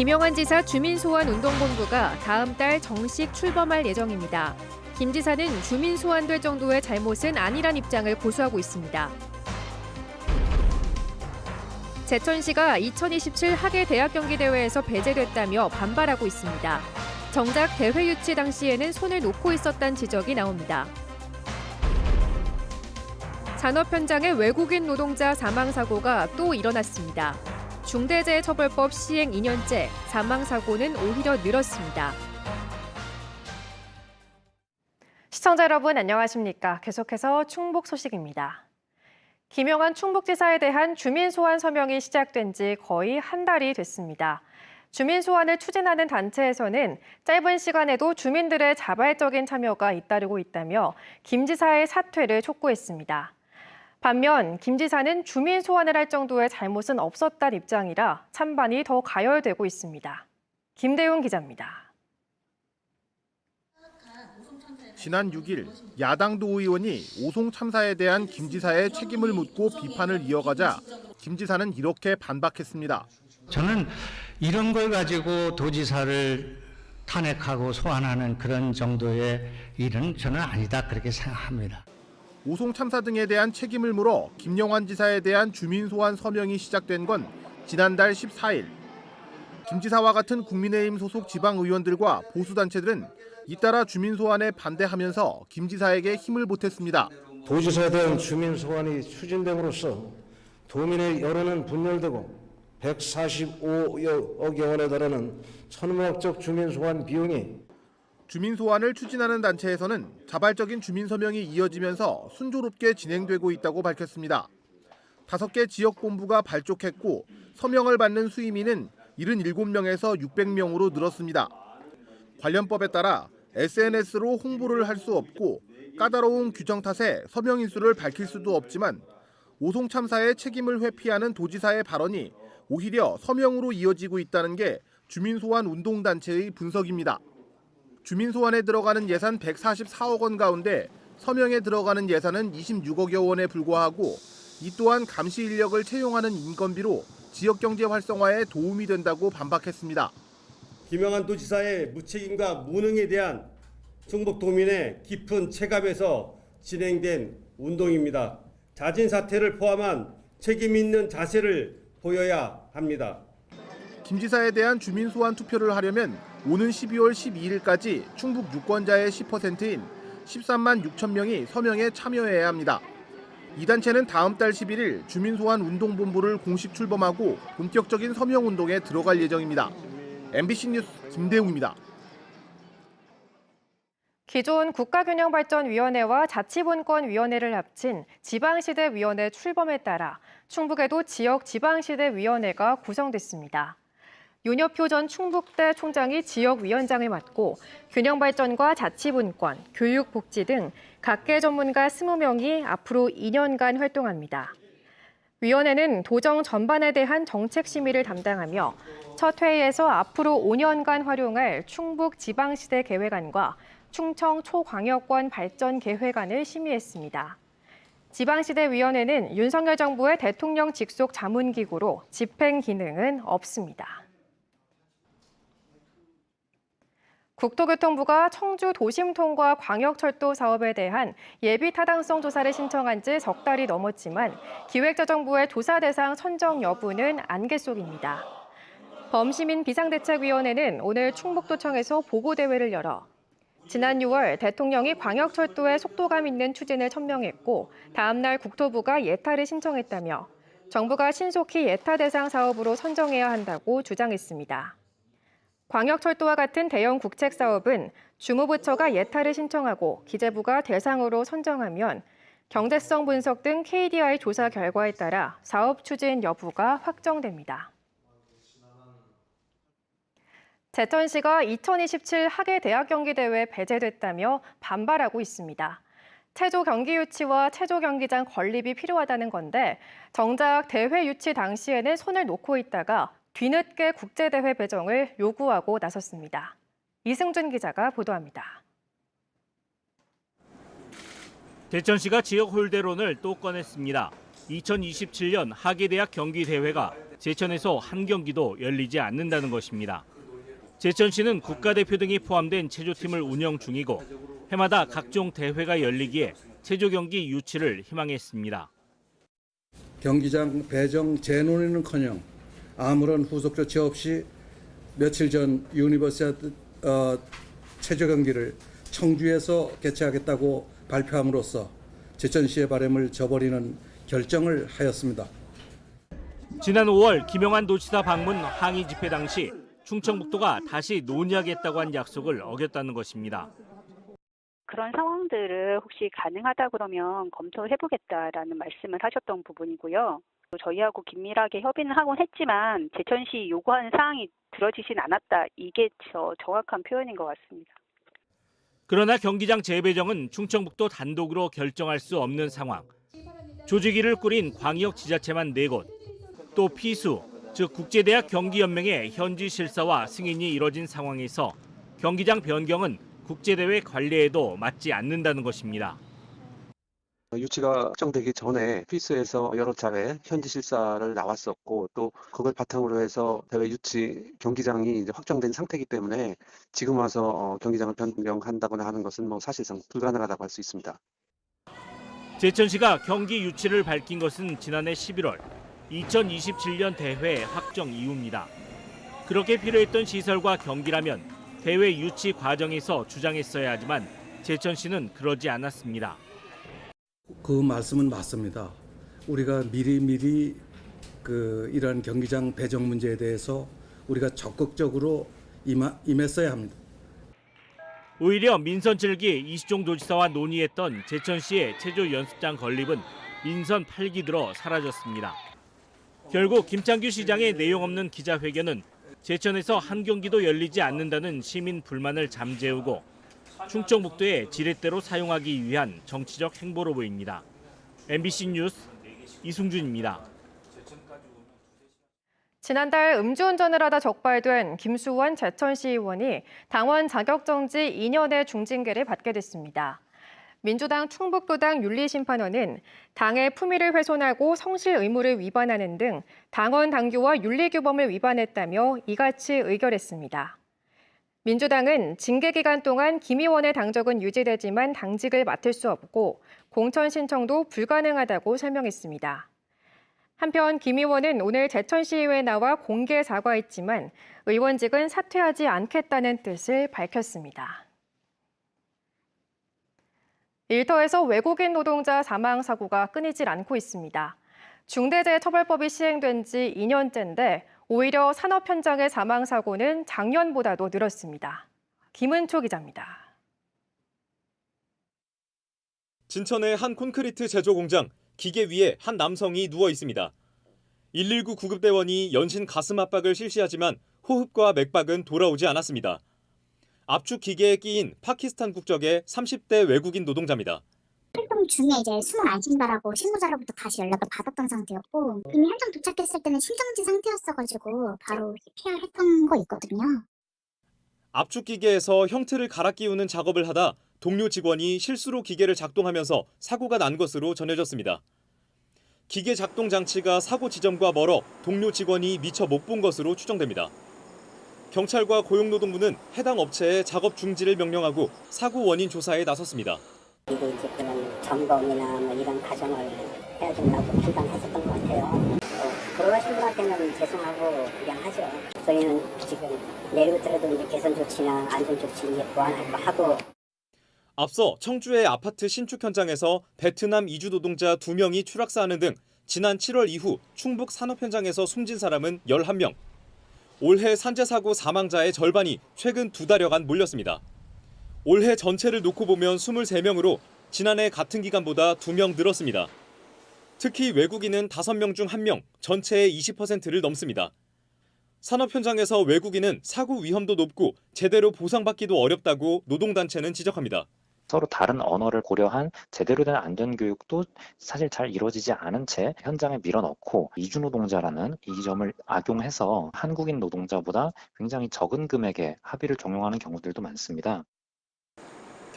김영환 지사 주민소환 운동본부가 다음 달 정식 출범할 예정입니다. 김 지사는 주민 소환될 정도의 잘못은 아니란 입장을 고수하고 있습니다. 제천시가 2027 하계 대학 경기 대회에서 배제됐다며 반발하고 있습니다. 정작 대회 유치 당시에는 손을 놓고 있었다는 지적이 나옵니다. 산업 현장의 외국인 노동자 사망 사고가 또 일어났습니다. 중대재해처벌법 시행 2년째 사망 사고는 오히려 늘었습니다. 시청자 여러분 안녕하십니까? 계속해서 충북 소식입니다. 김영환 충북지사에 대한 주민 소환 서명이 시작된 지 거의 한 달이 됐습니다. 주민 소환을 추진하는 단체에서는 짧은 시간에도 주민들의 자발적인 참여가 잇따르고 있다며 김 지사의 사퇴를 촉구했습니다. 반면 김 지사는 주민 소환을 할 정도의 잘못은 없었다는 입장이라 찬반이 더 가열되고 있습니다. 김대웅 기자입니다. 지난 6일 야당 도의원이 오송 참사에 대한 김 지사의 책임을 묻고 비판을 이어가자 김 지사는 이렇게 반박했습니다. 저는 이런 걸 가지고 도지사를 탄핵하고 소환하는 그런 정도의 일은 저는 아니다 그렇게 생각합니다. 오송 참사 등에 대한 책임을 물어 김영환 지사에 대한 주민 소환 서명이 시작된 건 지난달 14일. 김 지사와 같은 국민의힘 소속 지방 의원들과 보수 단체들은 잇따라 주민 소환에 반대하면서 김 지사에게 힘을 보탰습니다. 도지사에 대한 주민 소환이 추진됨으로써 도민의 여론은 분열되고 145억 원에 달하는 천문학적 주민 소환 비용이 주민 소환을 추진하는 단체에서는 자발적인 주민 서명이 이어지면서 순조롭게 진행되고 있다고 밝혔습니다. 다섯 개 지역 본부가 발족했고 서명을 받는 수의민은 77명에서 600명으로 늘었습니다. 관련법에 따라 SNS로 홍보를 할 수 없고 까다로운 규정 탓에 서명 인수를 밝힐 수도 없지만 오송 참사의 책임을 회피하는 도지사의 발언이 오히려 서명으로 이어지고 있다는 게 주민소환 운동단체의 분석입니다. 주민소환에 들어가는 예산 144억 원 가운데 서명에 들어가는 예산은 26억여 원에 불과하고 이 또한 감시 인력을 채용하는 인건비로 지역 경제 활성화에 도움이 된다고 반박했습니다. 김영환 도지사의 무책임과 무능에 대한 충북 도민의 깊은 체감에서 진행된 운동입니다. 자진 사퇴를 포함한 책임 있는 자세를 보여야 합니다. 김 지사에 대한 주민 소환 투표를 하려면 오는 12월 12일까지 충북 유권자의 10%인 13만 6천 명이 서명에 참여해야 합니다. 이 단체는 다음 달 11일 주민 소환 운동본부를 공식 출범하고 본격적인 서명 운동에 들어갈 예정입니다. MBC 뉴스 김대웅입니다. 기존 국가균형발전위원회와 자치분권위원회를 합친 지방시대위원회 출범에 따라 충북에도 지역 지방시대위원회가 구성됐습니다. 윤여표 전 충북대 총장이 지역위원장을 맡고 균형발전과 자치분권, 교육복지 등 각계 전문가 20명이 앞으로 2년간 활동합니다. 위원회는 도정 전반에 대한 정책 심의를 담당하며 첫 회의에서 앞으로 5년간 활용할 충북 지방시대 계획안과 충청 초광역권 발전 계획안을 심의했습니다. 지방시대위원회는 윤석열 정부의 대통령 직속 자문기구로 집행 기능은 없습니다. 국토교통부가 청주 도심 통과 광역철도 사업에 대한 예비 타당성 조사를 신청한 지 석 달이 넘었지만 기획재정부의 조사 대상 선정 여부는 안개 속입니다. 범시민 비상대책위원회는 오늘 충북도청에서 보고대회를 열어 지난 6월 대통령이 광역철도의 속도감 있는 추진을 천명했고 다음 날 국토부가 예타를 신청했다며 정부가 신속히 예타 대상 사업으로 선정해야 한다고 주장했습니다. 광역철도와 같은 대형 국책 사업은 주무부처가 예타를 신청하고 기재부가 대상으로 선정하면 경제성 분석 등 KDI 조사 결과에 따라 사업 추진 여부가 확정됩니다. 제천시가 2027 하계 대학 경기 대회 배제됐다며 반발하고 있습니다. 체조 경기 유치와 체조 경기장 건립이 필요하다는 건데 정작 대회 유치 당시에는 손을 놓고 있다가 뒤늦게 국제대회 배정을 요구하고 나섰습니다. 이승준 기자가 보도합니다. 대천시가 지역 홀대론을 또 꺼냈습니다. 2027년 하계대학 경기 대회가 제천에서 한 경기도 열리지 않는다는 것입니다. 제천시는 국가대표 등이 포함된 체조팀을 운영 중이고 해마다 각종 대회가 열리기에 체조 경기 유치를 희망했습니다. 경기장 배정 재논의는커녕 아무런 후속 조치 없이 며칠 전 유니버시아드 어, 체조 경기를 청주에서 개최하겠다고 발표함으로써 제천시의 바람을 저버리는 결정을 하였습니다. 지난 5월 김영환 도지사 방문 항의 집회 당시 충청북도가 다시 논의하겠다고 한 약속을 어겼다는 것입니다. 그런 상황들을 혹시 가능하다 그러면 검토해보겠다라는 말씀을 하셨던 부분이고요. 또 저희하고 긴밀하게 협의는 하곤 했지만 제천시 요구하는 사항이 들어지진 않았다. 이게 저 정확한 표현인 것 같습니다. 그러나 경기장 재배정은 충청북도 단독으로 결정할 수 없는 상황. 조직위를 꾸린 광역 지자체만 4곳, 또 피수, 즉 국제대학 경기연맹의 현지 실사와 승인이 이뤄진 상황에서 경기장 변경은 국제대회 관리에도 맞지 않는다는 것입니다. 유치가 확정되기 전에 피스에서 여러 차례 현지 실사를 나왔었고 또 그걸 바탕으로 해서 대회 유치 경기장이 이제 확정된 상태이기 때문에 지금 와서 어, 경기장을 변경한다거나 하는 것은 뭐 사실상 불가능하다고 할 수 있습니다. 제천시가 경기 유치를 밝힌 것은 지난해 11월 2027년 대회 확정 이후입니다. 그렇게 필요했던 시설과 경기라면 대회 유치 과정에서 주장했어야 하지만 제천시는 그러지 않았습니다. 그 말씀은 맞습니다. 우리가 미리 미리 그 이러한 경기장 배정 문제에 대해서 우리가 적극적으로 임하, 임했어야 합니다. 오히려 민선 7기 이시종 도지사와 논의했던 제천시의 체조 연습장 건립은 민선 8기 들어 사라졌습니다. 결국 김창규 시장의 내용 없는 기자회견은 제천에서 한 경기도 열리지 않는다는 시민 불만을 잠재우고 충청 북도의 지렛대로 사용하기 위한 정치적 행보로 보입니다. MBC 뉴스 이승준입니다. 지난달 음주운전을 하다 적발된 김수원 제천시 의원이 당원 자격정지 2년의 중징계를 받게 됐습니다. 민주당 충북도당 윤리심판원은 당의 품위를 훼손하고 성실 의무를 위반하는 등 당원 당규와 윤리규범을 위반했다며 이같이 의결했습니다. 민주당은 징계 기간 동안 김 의원의 당적은 유지되지만 당직을 맡을 수 없고 공천 신청도 불가능하다고 설명했습니다. 한편 김 의원은 오늘 제천시의회에 나와 공개 사과했지만 의원직은 사퇴하지 않겠다는 뜻을 밝혔습니다. 일터에서 외국인 노동자 사망 사고가 끊이질 않고 있습니다. 중대재해처벌법이 시행된 지 2년째인데 오히려 산업 현장의 사망 사고는 작년보다도 늘었습니다. 김은초 기자입니다. 진천의 한 콘크리트 제조 공장 기계 위에 한 남성이 누워 있습니다. 119 구급대원이 연신 가슴 압박을 실시하지만 호흡과 맥박은 돌아오지 않았습니다. 압축 기계에 끼인 파키스탄 국적의 30대 외국인 노동자입니다. 중에 이제 숨을 안 쉰다라고 신고자로부터 다시 연락을 받았던 상태였고 이미 현장 도착했을 때는 심정지 상태였어가지고 바로 피하했던 거 있거든요. 압축 기계에서 형틀을 갈아 끼우는 작업을 하다 동료 직원이 실수로 기계를 작동하면서 사고가 난 것으로 전해졌습니다. 기계 작동 장치가 사고 지점과 멀어 동료 직원이 미처 못 본 것으로 추정됩니다. 경찰과 고용노동부는 해당 업체에 작업 중지를 명령하고 사고 원인 조사에 나섰습니다. 이게 이제 그런 점검이나 뭐 이런 과정을 된다고 판단했었던 것 같아요. 어, 돌아가신 분한테는 죄송하고 그냥 하죠. 저희는 지금 내일부터라도 이제 개선 조치나 안전 조치 이제 보완할 거 하고 앞서 청주의 아파트 신축 현장에서 베트남 이주 노동자 2명이 추락사하는 등 지난 7월 이후 충북 산업 현장에서 숨진 사람은 11명. 올해 산재 사고 사망자의 절반이 최근 두 달여간 몰렸습니다. 올해 전체를 놓고 보면 23명으로 지난해 같은 기간보다 2명 늘었습니다. 특히 외국인은 5명 중 1명, 전체의 20%를 넘습니다. 산업 현장에서 외국인은 사고 위험도 높고 제대로 보상받기도 어렵다고 노동단체는 지적합니다. 서로 다른 언어를 고려한 제대로 된 안전 교육도 사실 잘 이루어지지 않은 채 현장에 밀어넣고 이주 노동자라는 이 점을 악용해서 한국인 노동자보다 굉장히 적은 금액의 합의를 적용하는 경우들도 많습니다.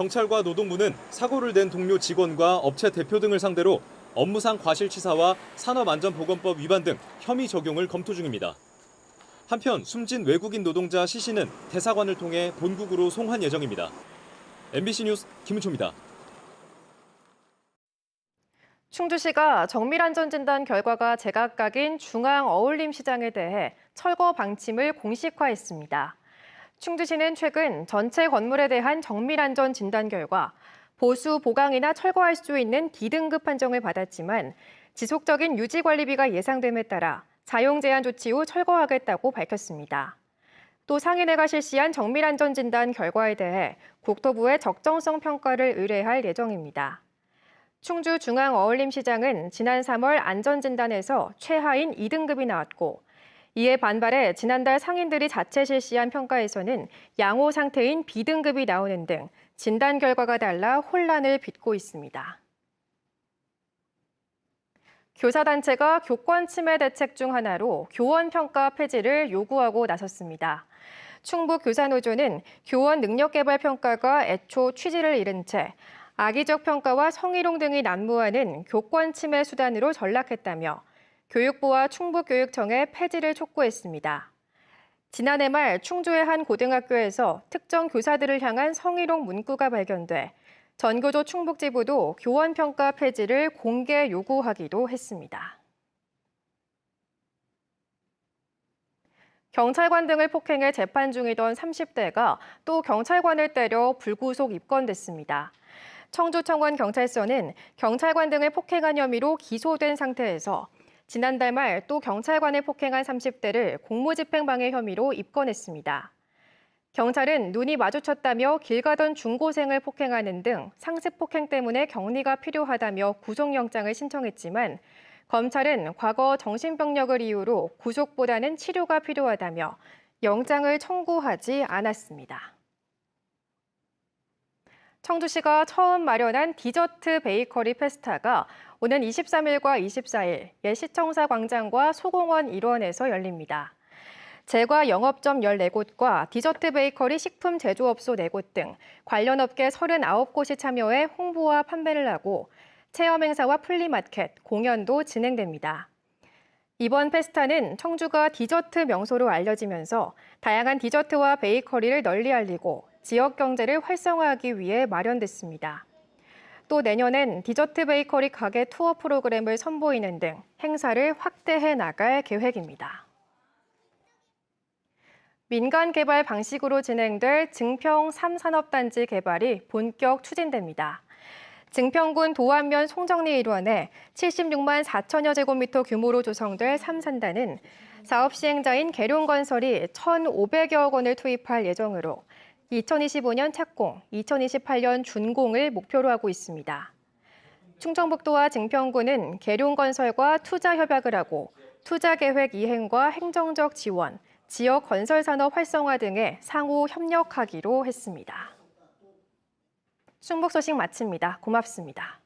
경찰과 노동부는 사고를 낸 동료 직원과 업체 대표 등을 상대로 업무상 과실치사와 산업안전보건법 위반 등 혐의 적용을 검토 중입니다. 한편 숨진 외국인 노동자 시 씨는 대사관을 통해 본국으로 송환 예정입니다. MBC 뉴스 김은초입니다. 충주시가 정밀안전진단 결과가 제각각인 중앙 어울림시장에 대해 철거 방침을 공식화했습니다. 충주시는 최근 전체 건물에 대한 정밀안전 진단 결과 보수, 보강이나 철거할 수 있는 D등급 판정을 받았지만 지속적인 유지 관리비가 예상됨에 따라 사용 제한 조치 후 철거하겠다고 밝혔습니다. 또 상인회가 실시한 정밀안전 진단 결과에 대해 국토부에 적정성 평가를 의뢰할 예정입니다. 충주 중앙어울림시장은 지난 3월 안전진단에서 최하인 2등급이 나왔고 이에 반발해 지난달 상인들이 자체 실시한 평가에서는 양호 상태인 B등급이 나오는 등 진단 결과가 달라 혼란을 빚고 있습니다. 교사단체가 교권 침해 대책 중 하나로 교원 평가 폐지를 요구하고 나섰습니다. 충북 교사노조는 교원 능력 개발 평가가 애초 취지를 잃은 채 악의적 평가와 성희롱 등이 난무하는 교권 침해 수단으로 전락했다며 교육부와 충북교육청에 폐지를 촉구했습니다. 지난해 말 충주의 한 고등학교에서 특정 교사들을 향한 성희롱 문구가 발견돼 전교조 충북지부도 교원 평가 폐지를 공개 요구하기도 했습니다. 경찰관 등을 폭행해 재판 중이던 30대가 또 경찰관을 때려 불구속 입건됐습니다. 청주청원 경찰서는 경찰관 등을 폭행한 혐의로 기소된 상태에서 지난달 말 또 경찰관을 폭행한 30대를 공무집행방해 혐의로 입건했습니다. 경찰은 눈이 마주쳤다며 길 가던 중고생을 폭행하는 등 상습 폭행 때문에 격리가 필요하다며 구속영장을 신청했지만 검찰은 과거 정신병력을 이유로 구속보다는 치료가 필요하다며 영장을 청구하지 않았습니다. 청주시가 처음 마련한 디저트 베이커리 페스타가 오는 23일과 24일 옛 시청사 광장과 소공원 일원에서 열립니다. 제과 영업점 14곳과 디저트 베이커리 식품 제조업소 4곳 등 관련 업계 39곳이 참여해 홍보와 판매를 하고 체험 행사와 플리마켓, 공연도 진행됩니다. 이번 페스타는 청주가 디저트 명소로 알려지면서 다양한 디저트와 베이커리를 널리 알리고 지역 경제를 활성화하기 위해 마련됐습니다. 또 내년엔 디저트 베이커리 가게 투어 프로그램을 선보이는 등 행사를 확대해 나갈 계획입니다. 민간 개발 방식으로 진행될 증평 3산업단지 개발이 본격 추진됩니다. 증평군 도안면 송정리 일원에 76만 4천여 제곱미터 규모로 조성될 3산단은 사업 시행자인 계룡건설이 1,500여억 원을 투입할 예정으로 2025년 착공, 2028년 준공을 목표로 하고 있습니다. 충청북도와 증평군은 계룡건설과 투자 협약을 하고 투자 계획 이행과 행정적 지원, 지역 건설 산업 활성화 등에 상호 협력하기로 했습니다. 충북 소식 마칩니다. 고맙습니다.